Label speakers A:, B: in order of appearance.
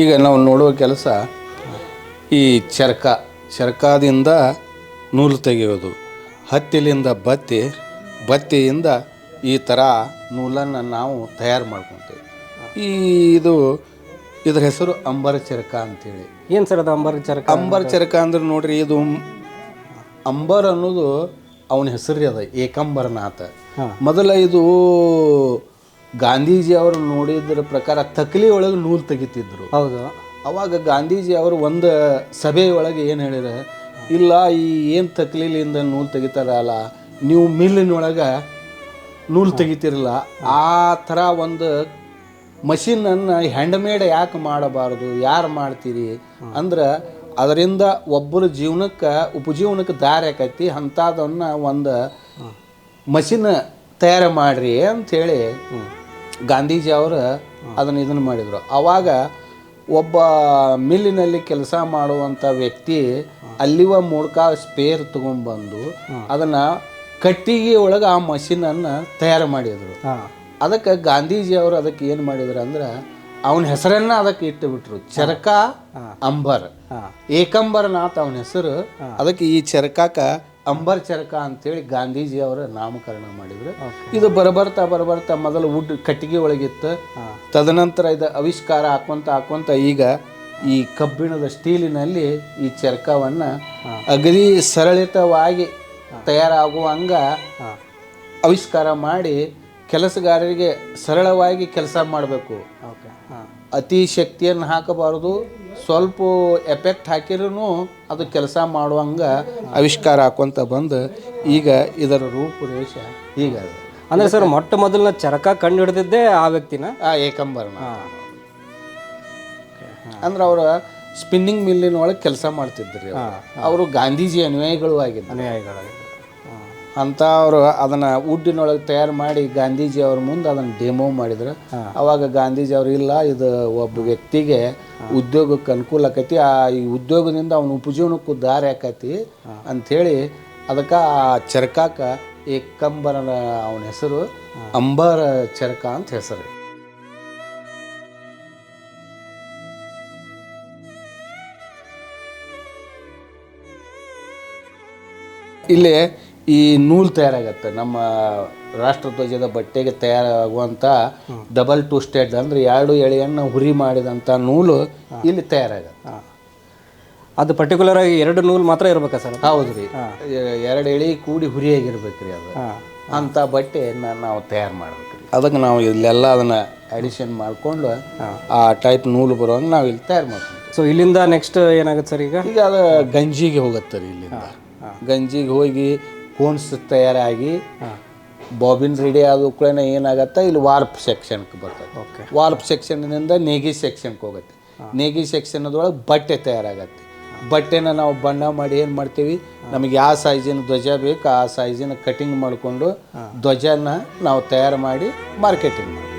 A: ಈಗ ನಾವು ನೋಡುವ ಕೆಲಸ ಈ ಚರ್ಕ. ಚರ್ಕಾದಿಂದ ನೂಲು ತೆಗೆಯೋದು. ಹತ್ತಿಲಿಂದ ಬತ್ತಿ ಬತ್ತಿಯಿಂದ ಈ ಥರ ನೂಲನ್ನು ನಾವು ತಯಾರು ಮಾಡ್ಕೊತೀವಿ. ಈ ಇದು ಇದ್ರ ಹೆಸರು ಅಂಬರ ಚರಕ ಅಂತೇಳಿ.
B: ಏನು ಸರ್ ಅದು ಅಂಬರ ಚರಕ?
A: ಅಂಬರ ಚರಕ ಅಂದ್ರೆ ನೋಡ್ರಿ ಇದು ಅಂಬರ್ ಅನ್ನೋದು ಅವನ ಹೆಸರು ಅದ ಏಕಂಬರನಾಥ. ಮೊದಲ ಇದು ಗಾಂಧೀಜಿ ಅವರು ನೋಡಿದ್ರ ಪ್ರಕಾರ ತಕ್ಲಿ ಒಳಗೆ ನೂಲು ತೆಗಿತಿದ್ರು.
B: ಹೌದು.
A: ಅವಾಗ ಗಾಂಧೀಜಿ ಅವರು ಒಂದು ಸಭೆಯೊಳಗೆ ಏನು ಹೇಳಿರ ಇಲ್ಲ ಈ ಏನು ತಕ್ಲಿಲಿಂದ ನೂಲು ತೆಗಿತಾರಲ್ಲ ನೀವು ಮಿಲ್ಲಿನೊಳಗೆ ನೂಲು ತೆಗಿತಿರಲ್ಲ ಆ ಥರ ಒಂದು ಮಷಿನನ್ನು ಹ್ಯಾಂಡ್ಮೇಡ್ ಯಾಕೆ ಮಾಡಬಾರ್ದು ಯಾರು ಮಾಡ್ತೀರಿ? ಅಂದ್ರೆ ಅದರಿಂದ ಒಬ್ಬರ ಜೀವನಕ್ಕೆ ಉಪಜೀವನಕ್ಕೆ ದಾರಿ ಆಕೈತಿ ಅಂಥದನ್ನು ಒಂದು ಮಷಿನ್ ತಯಾರು ಮಾಡಿರಿ ಅಂಥೇಳಿ ಗಾಂಧೀಜಿ ಅವರು ಅದನ್ನು ಇದನ್ನು ಮಾಡಿದರು. ಆವಾಗ ಒಬ್ಬ ಮಿಲ್ಲಿನಲ್ಲಿ ಕೆಲಸ ಮಾಡುವಂಥ ವ್ಯಕ್ತಿ ಅಲ್ಲಿವ ಮೂಲಕ ಸ್ಪೇರ್ ತೊಗೊಂಡ್ಬಂದು ಅದನ್ನು ಕಟ್ಟಿಗೆ ಒಳಗೆ ಆ ಮಷಿನನ್ನು ತಯಾರು ಮಾಡಿದರು. ಅದಕ್ಕೆ ಗಾಂಧೀಜಿ ಅವರು ಅದಕ್ಕೆ ಏನು ಮಾಡಿದ್ರು ಅಂದ್ರೆ ಅವನ ಹೆಸರನ್ನ ಅದಕ್ಕೆ ಇಟ್ಟು ಬಿಟ್ರು ಚರಕ ಅಂಬರ್. ಏಕಂಬರನಾಥ್ ಅವನ ಹೆಸರು ಅದಕ್ಕೆ ಈ ಚರಕಾಕ ಅಂಬರ್ ಚರಕ ಅಂತೇಳಿ ಗಾಂಧೀಜಿ ಅವರ ನಾಮಕರಣ ಮಾಡಿದ್ರು. ಇದು ಬರಬರ್ತಾ ಬರಬರ್ತಾ ಮೊದಲು ವುಡ್ ಕಟ್ಟಿಗೆ ಒಳಗಿತ್ತು. ತದನಂತರ ಇದು ಆವಿಷ್ಕಾರ ಹಾಕೊಂತ ಹಾಕೊಂತ ಈಗ ಈ ಕಬ್ಬಿಣದ ಸ್ಟೀಲಿನಲ್ಲಿ ಈ ಚರಕವನ್ನು ಅಗದಿ ಸರಳಿತವಾಗಿ ತಯಾರಾಗುವಂಗ ಆವಿಷ್ಕಾರ ಮಾಡಿ ಕೆಲಸಗಾರರಿಗೆ ಸರಳವಾಗಿ ಕೆಲಸ ಮಾಡಬೇಕು. ಅತಿ ಶಕ್ತಿಯನ್ನು ಹಾಕಬಾರದು ಸ್ವಲ್ಪ ಎಫೆಕ್ಟ್ ಹಾಕಿರೂ ಅದು ಕೆಲಸ ಮಾಡುವಂಗೆ ಆವಿಷ್ಕಾರ ಹಾಕೊಂತ ಬಂದು ಈಗ ಇದರ ರೂಪುರೇಷ ಈಗ
B: ಅಂದರೆ ಸರ್ ಮೊಟ್ಟ ಮೊದಲನ ಚರಕ ಕಂಡು ಹಿಡಿದಿದ್ದೇ ಆ ವ್ಯಕ್ತಿನ?
A: ಆ ಏಕಂಬರನ. ಅಂದ್ರೆ ಅವರ ಸ್ಪಿನ್ನಿಂಗ್ ಮಿಲ್ಲಿನ ಒಳಗೆ ಕೆಲಸ ಮಾಡ್ತಿದ್ರಿ ಅವರು. ಗಾಂಧೀಜಿ ಅನುಯಾಯಿಗಳು ಆಗಿದ್ದರು
B: ಹಾಂ.
A: ಅಂತ ಅವರು ಅದನ್ನ ಉಡ್ಡಿನೊಳಗೆ ತಯಾರು ಮಾಡಿ ಗಾಂಧೀಜಿ ಅವ್ರ ಮುಂದೆ ಅದನ್ನು ಡೆಮೋ ಮಾಡಿದ್ರು. ಅವಾಗ ಗಾಂಧೀಜಿ ಅವರು ಇಲ್ಲ ಇದು ಒಬ್ಬ ವ್ಯಕ್ತಿಗೆ ಉದ್ಯೋಗಕ್ಕೆ ಅನುಕೂಲ ಆಕೈತಿ. ಆ ಈ ಉದ್ಯೋಗದಿಂದ ಅವನ ಉಪಜೀವನಕ್ಕೂ ದಾರಿ ಆಕೈತಿ ಅಂಥೇಳಿ ಅದಕ್ಕೆ ಆ ಚರಕಾಕ ಕಂಬರ ಅವನ ಹೆಸರು ಅಂಬರ ಚರಕ ಅಂತ ಹೆಸರು. ಇಲ್ಲಿ ಈ ನೂಲು ತಯಾರಾಗತ್ತೆ. ನಮ್ಮ ರಾಷ್ಟ್ರಧ್ವಜದ ಬಟ್ಟೆಗೆ ತಯಾರಾಗುವಂಥ ಡಬಲ್ ಟು ಸ್ಟೇಟ್ ಅಂದ್ರೆ ಎರಡು ಎಳೆಯನ್ನು ಹುರಿ ಮಾಡಿದಂಥ ನೂಲು ಇಲ್ಲಿ ತಯಾರಾಗತ್ತೆ.
B: ಅದು ಪರ್ಟಿಕ್ಯುಲರ್ ಆಗಿ ಎರಡು ನೂಲು ಮಾತ್ರ ಇರ್ಬೇಕಾ ಸರ್?
A: ಹೌದು ರೀ. ಎರಡು ಎಳೆ ಕೂಡಿ ಹುರಿಯಾಗಿರ್ಬೇಕ್ರಿ ಅದು.
B: ಹಾಂ.
A: ಅಂಥ ಬಟ್ಟೆಯನ್ನು ನಾವು ತಯಾರು ಮಾಡ್ಬೇಕ್ರಿ. ಅದಕ್ಕೆ ನಾವು ಇಲ್ಲೆಲ್ಲ ಅದನ್ನ ಅಡಿಷನ್ ಮಾಡಿಕೊಂಡು ಆ ಟೈಪ್ ನೂಲು ಬರುವಂಗೆ ನಾವು ಇಲ್ಲಿ ತಯಾರು ಮಾಡ್ತೀವಿ.
B: ಸೊ ಇಲ್ಲಿಂದ ನೆಕ್ಸ್ಟ್ ಏನಾಗುತ್ತೆ ಸರ್ ಈಗ?
A: ಈಗ ಅದು ಗಂಜಿಗೆ ಹೋಗುತ್ತೆ ರೀ ಇಲ್ಲಿಂದ. ಗಂಜಿಗೆ ಹೋಗಿ ಕೋನ್ಸ್ ತಯಾರಾಗಿ ಬಾಬಿನ್ ರೆಡಿ ಆದ ಕೂಡ ಏನಾಗತ್ತೆ? ಇಲ್ಲಿ ವಾರ್ಪ್ ಸೆಕ್ಷನ್ಗೆ ಬರ್ತದೆ.
B: ಓಕೆ.
A: ವಾರ್ಪ್ ಸೆಕ್ಷನ್ನಿಂದ ನೇಗಿ ಸೆಕ್ಷನ್ಗೆ ಹೋಗುತ್ತೆ. ನೇಗಿ ಸೆಕ್ಷನ್ ಅದ್ರೊಳಗೆ ಬಟ್ಟೆ ತಯಾರಾಗತ್ತೆ. ಬಟ್ಟೆನ ನಾವು ಬಣ್ಣ ಮಾಡಿ ಏನು ಮಾಡ್ತೀವಿ? ನಮಗೆ ಯಾವ ಸೈಜಿನ ಧ್ವಜ ಬೇಕು ಆ ಸೈಜಿನ ಕಟಿಂಗ್ ಮಾಡಿಕೊಂಡು ಧ್ವಜನ ನಾವು ತಯಾರು ಮಾಡಿ ಮಾರ್ಕೆಟಿಂಗ್ ಮಾಡ್ತೀವಿ.